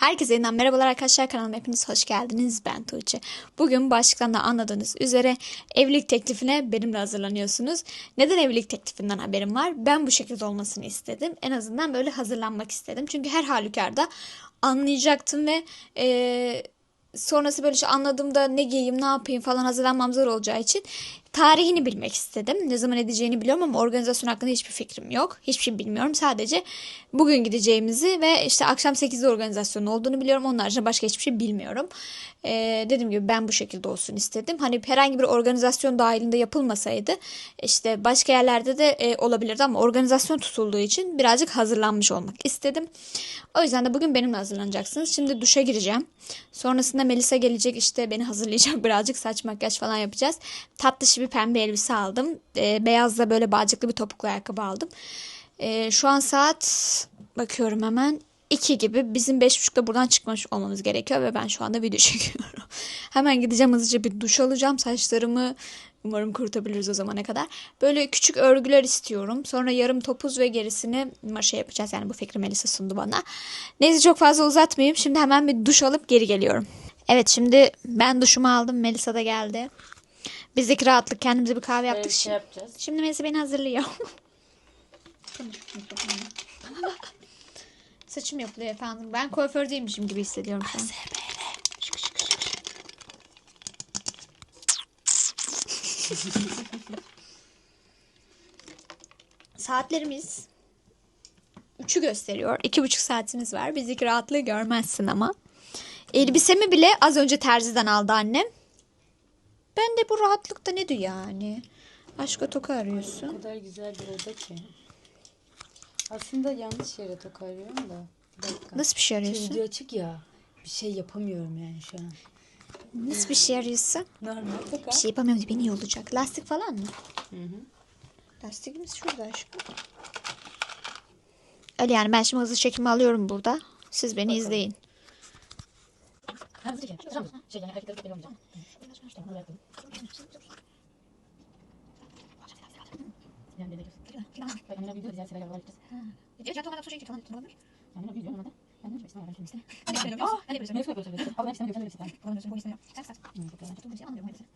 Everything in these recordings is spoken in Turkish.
Herkese yeniden merhabalar arkadaşlar kanalıma hepiniz hoş geldiniz. Ben Tuğçe. Bugün başlıktan da anladığınız üzere evlilik teklifine benimle hazırlanıyorsunuz. Neden evlilik teklifinden haberim var? Ben bu şekilde olmasını istedim. En azından böyle hazırlanmak istedim. Çünkü her halükarda anlayacaktım ve eee, sonrası böyle şey anladığımda ne giyeyim ne yapayım falan hazırlanmam zor olacağı için tarihini bilmek istedim. Ne zaman edeceğini biliyorum ama organizasyon hakkında hiçbir fikrim yok. Hiçbir şey bilmiyorum. Sadece bugün gideceğimizi ve işte akşam 8'de organizasyonun olduğunu biliyorum. Onun haricinde başka hiçbir şey bilmiyorum. Ee, dediğim gibi ben bu şekilde olsun istedim. Hani herhangi bir organizasyon dahilinde yapılmasaydı işte başka yerlerde de e, olabilirdi ama organizasyon tutulduğu için birazcık hazırlanmış olmak istedim. O yüzden de bugün benimle hazırlanacaksınız. Şimdi duşa gireceğim. Sonrasında Melisa gelecek işte beni hazırlayacak birazcık saç makyaj falan yapacağız. Tatlış bir pembe elbise aldım. Ee, beyaz da böyle bağcıklı bir topuklu ayakkabı aldım. Ee, şu an saat bakıyorum hemen 2 gibi. Bizim 5.30'da buradan çıkmış olmamız gerekiyor ve ben şu anda video çekiyorum. hemen gideceğim hızlıca bir duş alacağım. Saçlarımı umarım kurutabiliriz o zamana kadar. Böyle küçük örgüler istiyorum. Sonra yarım topuz ve gerisini maşa yapacağız. Yani bu fikri Melisa sundu bana. Neyse çok fazla uzatmayayım. Şimdi hemen bir duş alıp geri geliyorum. Evet şimdi ben duşumu aldım. Melisa da geldi. Bizdeki rahatlık kendimize bir kahve yaptık. Şey yapacağız. Şimdi Melisa beni hazırlıyor. Saçım yapılıyor efendim. Ben kuaför değilmişim gibi hissediyorum şu an. Saatlerimiz 3'ü gösteriyor. 2,5 saatimiz var. Bizdeki rahatlığı görmezsin ama. Elbisemi bile az önce terziden aldı annem. Ben de bu rahatlıkta ne diyor yani? Aşka toka O arıyorsun. kadar güzel bir oda ki. Aslında yanlış yere toka arıyorum da. Bir dakika. Nasıl bir şey Şey, arıyorsun? video açık ya. Bir şey yapamıyorum yani şu an. Nasıl bir şey arıyorsun? Normal toka. Bir şey yapamıyorum beni iyi olacak. Lastik falan mı? Hı hı. Lastikimiz şurada aşkım. Öyle yani ben şimdi hızlı çekimi alıyorum burada. Siz beni izleyin. Ha, hızlı çek. Tamam. Şey yani hareketleri çok belli olmayacak. İşte bunu yapalım. Yani bekliyorsun. Bak, yani video diğer şeyler yapabiliriz. Yani ne video normalde. Ben ne istiyorum ben kendisi. Aa, ne yapıyorsun? Ne yapıyorsun? Al ben istemiyorum sen de istiyorum. Hı, çok güzel. Anlayamıyorum.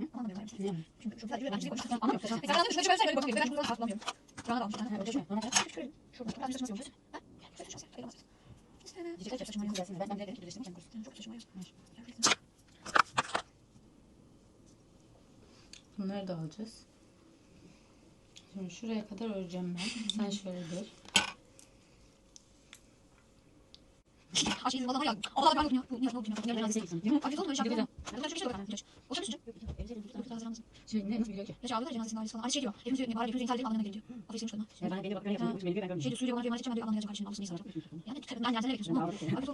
Ha, öyle mi? Normal çek. Diyecek ki saçma gelsin. Ben ben direkt birleştirdim kendi kurusun. Bunları da alacağız. Şimdi şuraya kadar öreceğim ben. Sen şöyle dur. Şey ne nasıl biliyor ki? şey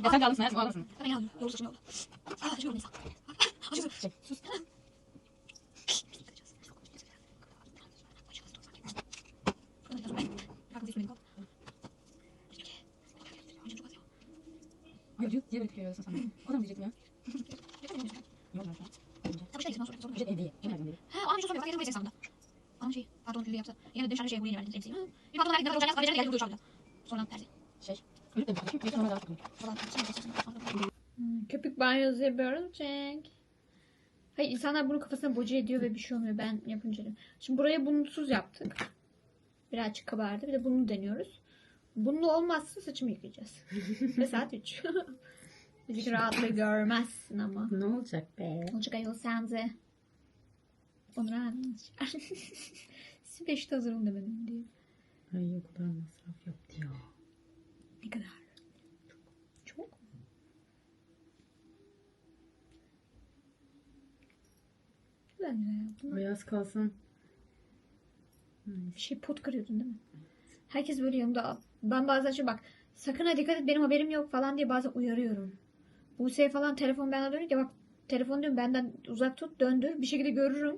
Ya sen de alırsın hayatım o alırsın. Şey, sus. Yok yok diye böyle görüyorsun sen. O da mı diyecektim ya? Yok yok. Ücret hediye. Kim verdi hediye? Şey. Ölüp de bir bakayım. Bir sonra daha çok Köpük banyosu yapıyoruz. Cenk. Hayır insanlar bunu kafasına boca ediyor ve bir şey olmuyor ben yapınca. Şimdi buraya bunsuz yaptık. Birazcık kabardı. Bir de bunu deniyoruz. Bununla olmazsa saçımı yıkayacağız. ve saat 3. Bizi rahatlığı görmezsin ama. Ne olacak be? Olacak ayol sen de. Onur abi. Siz beşte hazırım demedim diye. Ay o kadar masraf yaptı ya. Ne kadar? Çok. Çok. Bence ya. Bunlar Beyaz kalsın. bir şey pot kırıyordun değil mi? Herkes böyle yanımda. Ben bazen şey bak sakın ha dikkat et benim haberim yok falan diye bazen uyarıyorum. Buse'ye falan telefon bana dönünce bak telefon diyorum benden uzak tut döndür bir şekilde görürüm.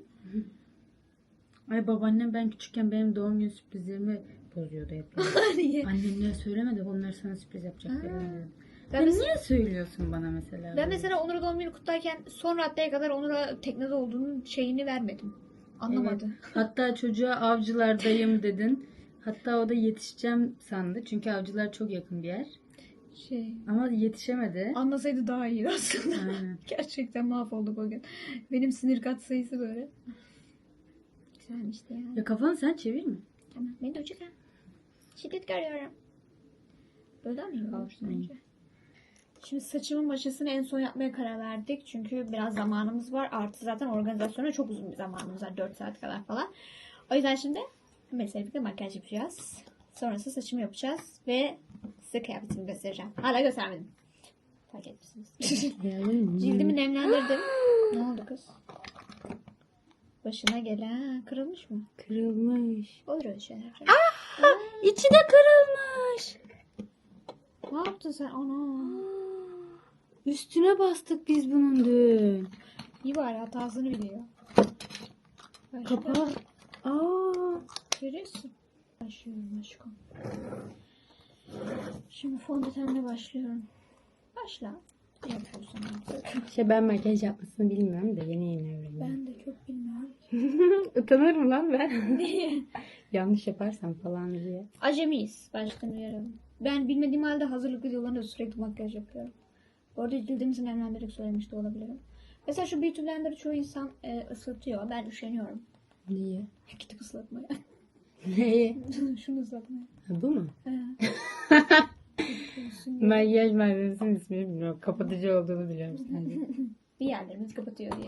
Ay babaannem ben küçükken benim doğum günü sürprizlerimi bozuyordu hep. Niye? Annemlere söyleme de onlar sana sürpriz yapacak. Ben mesela, niye söylüyorsun bana mesela? ben mesela Onur'a doğum günü kutlarken son raddeye kadar Onur'a teknede olduğunun şeyini vermedim. Anlamadı. Hatta çocuğa avcılardayım dedin. Hatta o da yetişeceğim sandı. Çünkü avcılar çok yakın bir yer. Şey. Ama yetişemedi. Anlasaydı daha iyiydi aslında. Aynen. Gerçekten mahvolduk o gün. Benim sinir kat sayısı böyle. Güzelmişti ya. Ya kafanı sen çevirme. Tamam. Beni de ha. Şiddet görüyorum. Böyle mi Hı. bence? Şimdi saçımın başısını en son yapmaya karar verdik. Çünkü biraz zamanımız var. Artı zaten organizasyona çok uzun bir zamanımız var. 4 saat kadar falan. O yüzden şimdi mesela birlikte makyaj yapacağız. Sonrası saçımı yapacağız. Ve size kıyafetimi göstereceğim. Hala göstermedim. Fark etmişsiniz. Cildimi nemlendirdim. ne oldu kız? Başına gelen kırılmış mı? Kırılmış. Olur öyle şeyler. İçi de kırılmış. Ne yaptın sen? Ana. Üstüne bastık biz bunun dün. İyi bari hatasını biliyor. Kapağı. Aa. Görüyorsun. Başlıyorum aşkım. Şimdi fondötenle başlıyorum. Başla. Yapıyorsun? Şey ben makyaj yapmasını bilmiyorum da yeni yeni öğreniyorum. Ben de çok bilmiyorum. Utanırım lan ben. Niye? Yanlış yaparsam falan diye. Acemiyiz. Baştan uyaralım. Ben bilmediğim halde hazırlık videolarında sürekli makyaj yapıyorum. Bu arada cildimizi nemlendirerek söylemiş de olabilirim. Mesela şu beauty blender'ı çoğu insan e, ıslatıyor. Ben üşeniyorum. Niye? Gidip ıslatmaya. Neye? Şunu ıslatmaya. Ha, bu mu? Makyaj malzemesinin ismini bilmiyorum. Kapatıcı olduğunu biliyorum sadece. Bir yerlerimiz kapatıyor diye.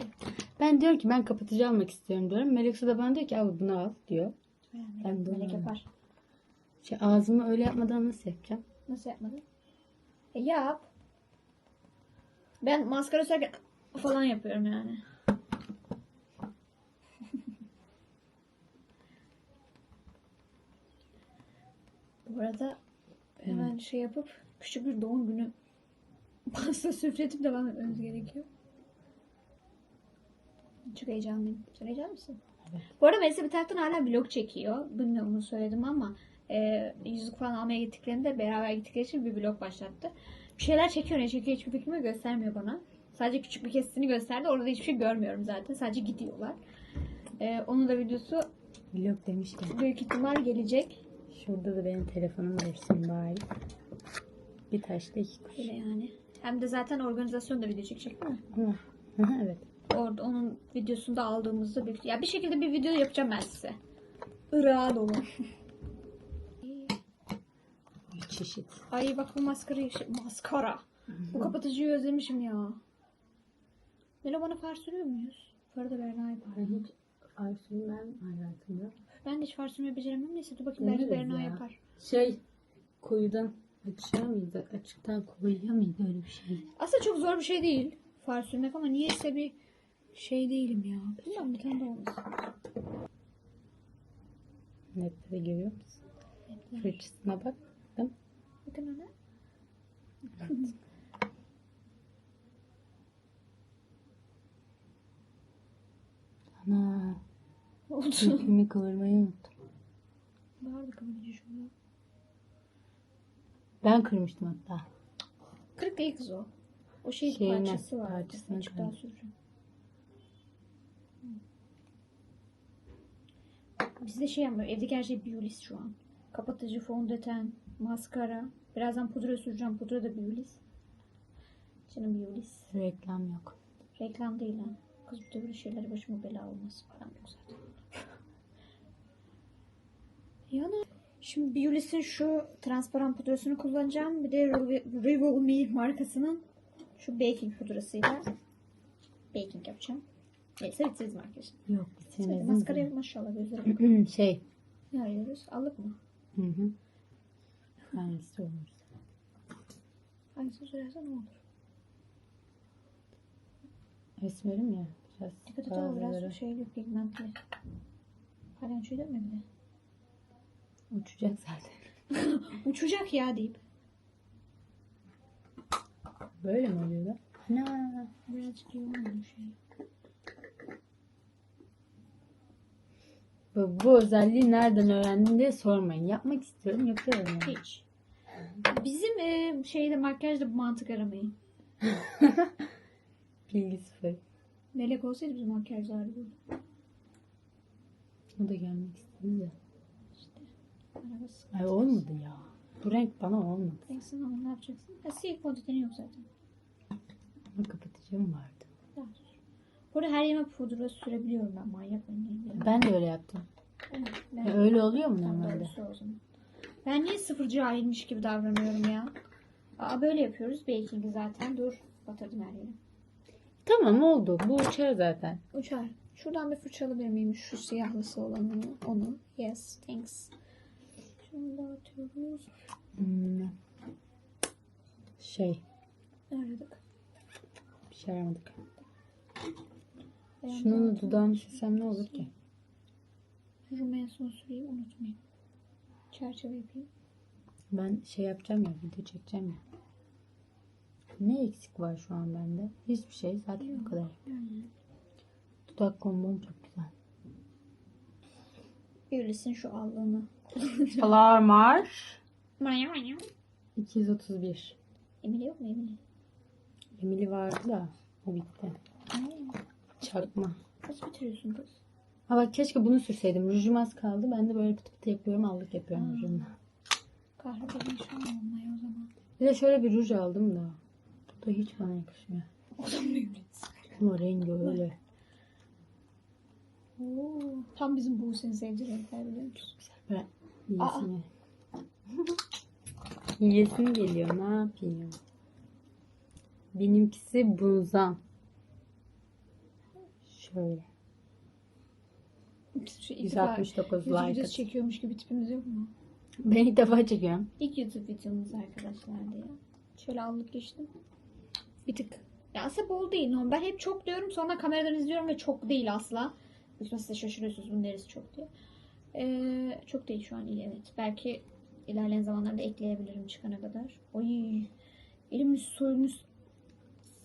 ben diyorum ki ben kapatıcı almak istiyorum diyorum. Meleksu da bana diyor ki al bunu al diyor. Yani Ben de melek yapar. Şey, ağzımı öyle yapmadan nasıl yapacağım? Nasıl yapmadın? E yap. Ben maskara sürerken falan yapıyorum yani. Bu arada hemen şey yapıp küçük bir doğum günü pasta süfletip devam etmemiz gerekiyor. Çok heyecanlıyım. Sen heyecanlı mısın? Bu arada Mesut bir taraftan hala vlog çekiyor. Bilmiyorum bunu söyledim ama e, yüzük falan almaya gittiklerinde beraber gittikleri için bir vlog başlattı. Bir şeyler çekiyor ne çekiyor hiçbir fikrim yok göstermiyor bana. Sadece küçük bir kesitini gösterdi. Orada hiçbir şey görmüyorum zaten. Sadece gidiyorlar. E, onun da videosu Vlog demişken. büyük ihtimal gelecek. Şurada da benim telefonum dursun bari. Bir taşla iki kuş. Öyle yani. Hem de zaten organizasyonda video çekecek değil mi? Hı hı, evet. Orada onun videosunda aldığımızda bir, ya bir şekilde bir video yapacağım ben size. Irak'a dolu. Bir çeşit. Ay bak bu maskarayı maskara. Bu kapatıcıyı özlemişim ya. Melo bana far sürüyor muyuz? Farı da Berna yapar. Ben hiç ay sürmem hayatımda. Ben de sürmeyi beceremem. Neyse dur bakayım belki Berna ya. yapar. Şey koyudan açığa mıydı? Açıktan koyuya mıydı öyle bir şey? Aslında çok zor bir şey değil far sürmek ama niyeyse bir şey değilim ya. Bilmiyorum bir tane de olmasın. Nette de görüyor musun? Fırçasına bak. Bakın ona. Ana. Oldu? İpimi kıvırmayı unuttum. Bağırdı kapatıcı şurada. Ben kırmıştım hatta. Kırık değil kız o. O şey Şeyine, parçası var. parçasını Açık daha kırmış. süreceğim. Bizde şey yapmıyor. Evdeki her şey Biolis şu an. Kapatıcı, fondöten, maskara. Birazdan pudra süreceğim. Pudra da Biolis. Canım Biolis. Reklam yok. Reklam değil ha. Kız de böyle şeylere başıma bela olmaz. Param yok zaten. Yani şimdi Biolis'in şu transparan pudrasını kullanacağım. Bir de Revo Me markasının şu baking pudrasıyla baking yapacağım. Neyse bitiririz makyajı. Yok bitirmedim. maskaraya maşallah gözlerim. şey. Ne arıyoruz? Allık mı? Hı hı. Hangisi olmuş? Hangisini sürersen o olur. Esmerim ya. Biraz Dikkat et ama biraz şeyli pigmentli. Mı bir de? Uçacak zaten. Uçacak ya deyip. Böyle mi oluyor da? Ana. Birazcık yoğun olmuş şey. Bu, bu özelliği nereden öğrendin diye sormayın. Yapmak istiyorum, yapıyorum yani. Hiç. Bizim e, şeyde makyajda bu mantık aramayın. Bilgi sıfır. Melek olsaydı bizim makyajlar burada. O da gelmek istedi de. Sıkıntı. Ay olmadı ya. Bu renk bana olmadı. Neyse ama ne yapacaksın? Ha, siyah fondöteni yok zaten. Ama kapatıcım vardı. Daha dur. Burada her yerime pudra sürebiliyorum ben manyak mıyım? Ben de öyle yaptım. Evet, ben- Ya öyle oluyor mu normalde? zaman. Ben niye sıfır cahilmiş gibi davranıyorum ya? Aa böyle yapıyoruz. Baking'i zaten. Dur. Batırdım her yeri. Tamam oldu. Bu uçar zaten. Uçar. Şuradan bir fırça alabilir miyim? Şu siyahlısı olanı. Onu. Yes. Thanks. Şunu da atıyoruz. Hmm. Şey. Aradık. Bir şey aramadık. Şunun dudağını silsem ne olur ki? Rumu en son süreyim. Unutmayayım. Çerçeve yapayım. Ben şey yapacağım ya video çekeceğim ya. Ne eksik var şu an bende? Hiçbir şey. Zaten bu kadar. Dudak kombom çok güzel. Birlisin şu allığını. Manya. 231. Emine yok mu Emine? Emily vardı da o bitti. Çakma. Kaç bitiriyorsun kız? Ha bak keşke bunu sürseydim. Rujum az kaldı. Ben de böyle pıtı pıtı yapıyorum. Allık yapıyorum Hmm. rujumla. Kahretsin şu an olmayı o zaman. Bir de şöyle bir ruj aldım da. Bu da hiç bana yakışmıyor. O zaman mı Ama rengi öyle. Oo, tam bizim Buse'nin sevdiği renkler biliyor musun? Ben yiyesine. Yiyesim geliyor. Ne yapayım? Benimkisi bunzan. Şöyle. Şu ilk defa 169 YouTube like. at. çekiyormuş gibi tipimiz yok mu? Ben ilk defa çekiyorum. İlk YouTube videomuz arkadaşlar diye. Şöyle allık geçtim. Bir tık. Ya aslında bol değil. normal. Ben hep çok diyorum sonra kameradan izliyorum ve çok değil asla. Lütfen siz de şaşırıyorsunuz bunun neresi çok diye. Ee, çok değil şu an iyi evet. Belki ilerleyen zamanlarda ekleyebilirim çıkana kadar. Oy. Elimin soyunu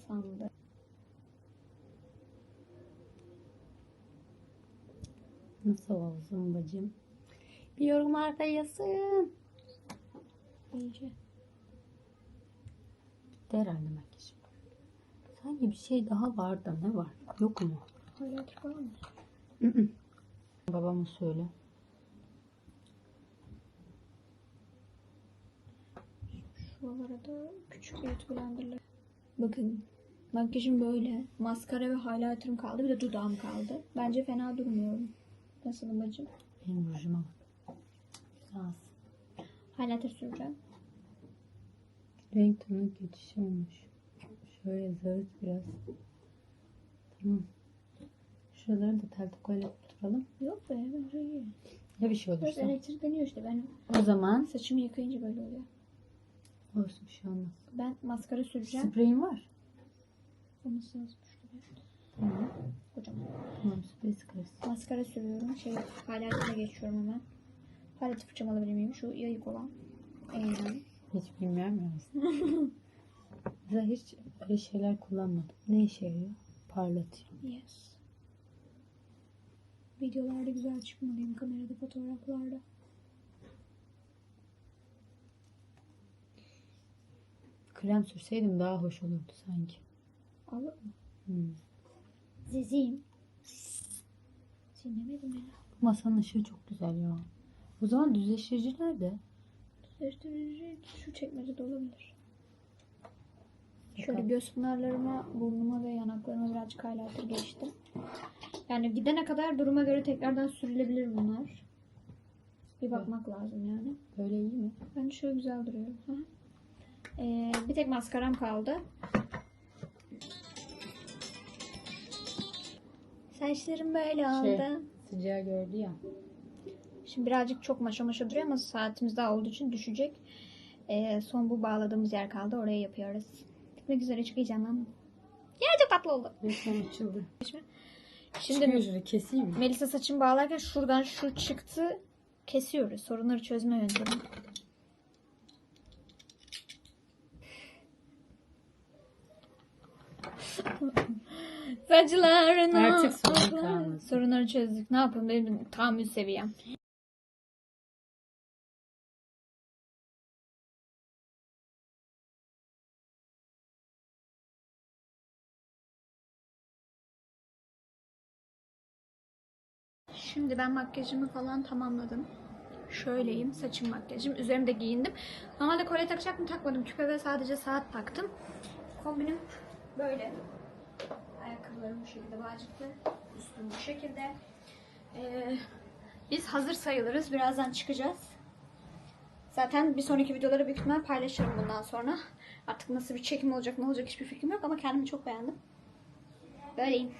sandı. Nasıl olsun bacım? Bir yorumlarda yazın. İyice. Bitti herhalde makyajım. Sanki bir şey daha var da ne var? Yok mu? Highlighter var mı? Babama söyle. Şuralara da küçük bir blenderla. Bakın makyajım böyle. Maskara ve highlighter'ım kaldı. Bir de dudağım kaldı. Bence fena durmuyorum. Nasılım bacım? Benim rujuma bak. Biraz. Highlighter süreceğim. Renk tonu geçiş olmuş. Şöyle zağıt biraz. Tamam. Şuraları da tel tokoyla tutturalım. Yok be bence iyi. Ya bir şey Biraz olursa. elektrik deniyor işte. Ben O zaman saçımı yıkayınca böyle oluyor. Olsun bir şey olmaz. Ben maskara süreceğim. Spreyin var. Lazım şurada. Tamam. Kocaman. Tamam sprey sıkarız. Maskara sürüyorum. Şey highlighter'a geçiyorum hemen. Highlighter fırçamı alabilir miyim? Şu yayık olan. Aynen. Hiç bilmiyorum ya. Mesela hiç öyle şeyler kullanmadım. Ne işe yarıyor? Parlatıyor. Yes. Videolarda güzel çıkmalıyım kamerada, fotoğraflarda. Krem sürseydim daha hoş olurdu sanki. Alır mı? Hmm. Zezim. Sinemedim ya. Masanın ışığı çok güzel ya. O zaman düzleştirici nerede? Düzleştirici şu çekmecede olabilir. Şöyle göz pınarlarıma, burnuma ve yanaklarıma birazcık highlighter geçti. Yani gidene kadar duruma göre tekrardan sürülebilir bunlar. Bir bakmak lazım yani. Böyle iyi mi? Bence şöyle güzel duruyor. Hı. Ee, bir tek maskaram kaldı. Saçlarım böyle oldu. Şey, sıcağı gördü ya. Şimdi birazcık çok maşa maşa duruyor ama saatimiz daha olduğu için düşecek. Ee, son bu bağladığımız yer kaldı. Oraya yapıyoruz. Bitmek üzere çok heyecanlandım. Ya çok tatlı oldu. Resmen açıldı. Şimdi şurayı keseyim mi? Melisa saçımı bağlarken şuradan şu çıktı. Kesiyoruz. Sorunları çözme yöntemi. Saçlarına Artık sorun kalmadı. Sorunları çözdük. Ne yapayım benim tahammül seviyem. Şimdi ben makyajımı falan tamamladım. Şöyleyim. Saçım makyajım. Üzerimde giyindim. Normalde kolye takacaktım takmadım. Küpe ve sadece saat taktım. Kombinim böyle. Ayakkabılarım bu şekilde bağcıklı. Üstüm bu şekilde. Ee, biz hazır sayılırız. Birazdan çıkacağız. Zaten bir sonraki videoları büyük ihtimal paylaşırım bundan sonra. Artık nasıl bir çekim olacak ne olacak hiçbir fikrim yok ama kendimi çok beğendim. Böyleyim.